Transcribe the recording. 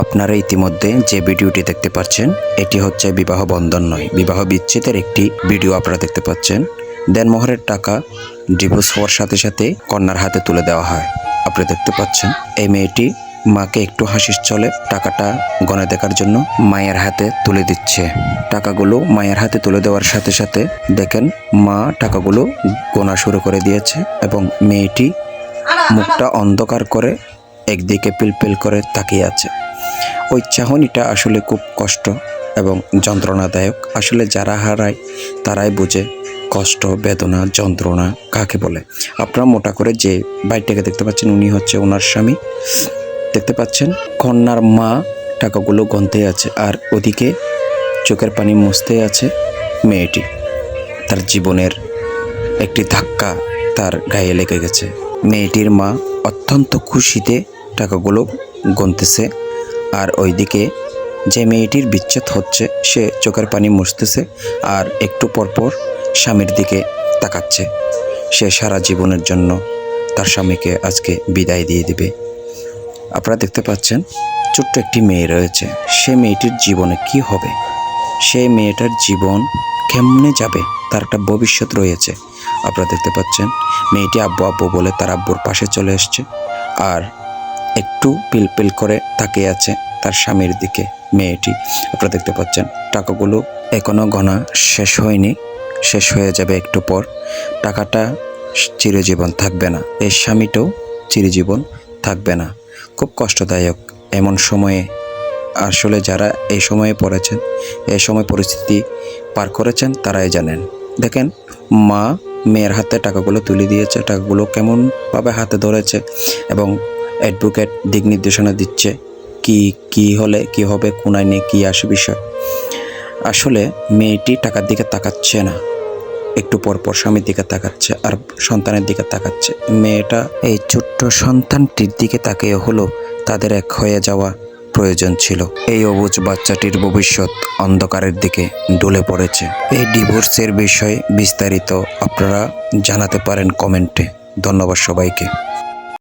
আপনারা ইতিমধ্যে যে ভিডিওটি দেখতে পাচ্ছেন এটি হচ্ছে বিবাহ বন্ধন নয়। বিবাহ বিচ্ছেদের একটি ভিডিও আপনারা দেখতে পাচ্ছেন। দেন দেনমোহরের টাকা ডিভোর্স হওয়ার সাথে সাথে কন্যার হাতে তুলে দেওয়া হয়। আপনি দেখতে পাচ্ছেন এই মেয়েটি মাকে একটু হাসির চলে টাকাটা গনে দেখার জন্য মায়ের হাতে তুলে দিচ্ছে। টাকাগুলো মায়ের হাতে তুলে দেওয়ার সাথে সাথে দেখেন মা টাকাগুলো গোনা শুরু করে দিয়েছে এবং মেয়েটি মুখটা অন্ধকার করে একদিকে পিলপিল করে তাকিয়ে আছে। ওই আসলে খুব কষ্ট এবং যন্ত্রণাদায়ক। আসলে যারা হারায়, তারাই বোঝে কষ্ট, বেদনা, যন্ত্রণা কাকে বলে। আপনারা মোটা করে যে বাইকটাকে দেখতে পাচ্ছেন, উনি হচ্ছে ওনার স্বামী। দেখতে পাচ্ছেন, কন্যার মা টাকাগুলো গন্তে আছে আর ওদিকে চোখের পানি মুছতে আছে মেয়েটি। তার জীবনের একটি ধাক্কা তার গায়ে লেগে গেছে। মেয়েটির মা অত্যন্ত খুশিতে টাকাগুলো গুনতেছে। আর ওইদিকে যে মেয়েটির বিচ্ছেদ হচ্ছে, সে চোখের পানি মুছতেছে আর একটু পরপর স্বামীর দিকে তাকাচ্ছে। সে সারা জীবনের জন্য তার স্বামীকে আজকে বিদায় দিয়ে দেবে। আপনারা দেখতে পাচ্ছেন, ছোট্ট একটি মেয়ে রয়েছে। সে মেয়েটির জীবনে কি হবে? সেই মেয়েটার জীবন কেমনে যাবে? তার একটা ভবিষ্যৎ রয়েছে। আপনারা দেখতে পাচ্ছেন, মেয়েটি আব্বু আব্বু বলে তার আব্বুর পাশে চলে এসছে। আর একটু পিলপিল করে তাকিয়ে আছে তার স্বামীর দিকে, মেয়েটি। আপনারা দেখতে পাচ্ছেন, টাকাগুলো এখনও গণা শেষ হয়নি, শেষ হয়ে যাবে একটু পর। টাকাটা চিরজীবন থাকবে না, এই স্বামীটাও চিরজীবন থাকবে না। খুব কষ্টদায়ক এমন সময়ে। আসলে যারা এই সময়ে পড়েছেন, এই সময় পরিস্থিতি পার করেছেন, তারাই জানেন। দেখেন, মা মেয়ের হাতে টাকাগুলো তুলে দিয়েছে, টাকাগুলো কেমনভাবে হাতে ধরেছে এবং অ্যাডভোকেট দিক নির্দেশনা দিচ্ছে। কি কি হলে, কি হবে কোন আইনে কি আসে বিষয়। আসলে মেয়েটি টাকার দিকে তাকাচ্ছে না। একটু পর পর স্বামীর দিকে তাকাচ্ছে আর সন্তানের দিকে তাকাচ্ছে। মেয়েটা এই ছোট্ট সন্তানটির দিকে তাকিয়ে হলো তাদের এক হয়ে যাওয়া প্রয়োজন ছিল। এই অবুজ বাচ্চাটির ভবিষ্যৎ অন্ধকারের দিকে ডলে পড়েছে। এই ডিভোর্সের বিষয়ে বিস্তারিত আপনারা জানাতে পারেন কমেন্টে। ধন্যবাদ সবাইকে।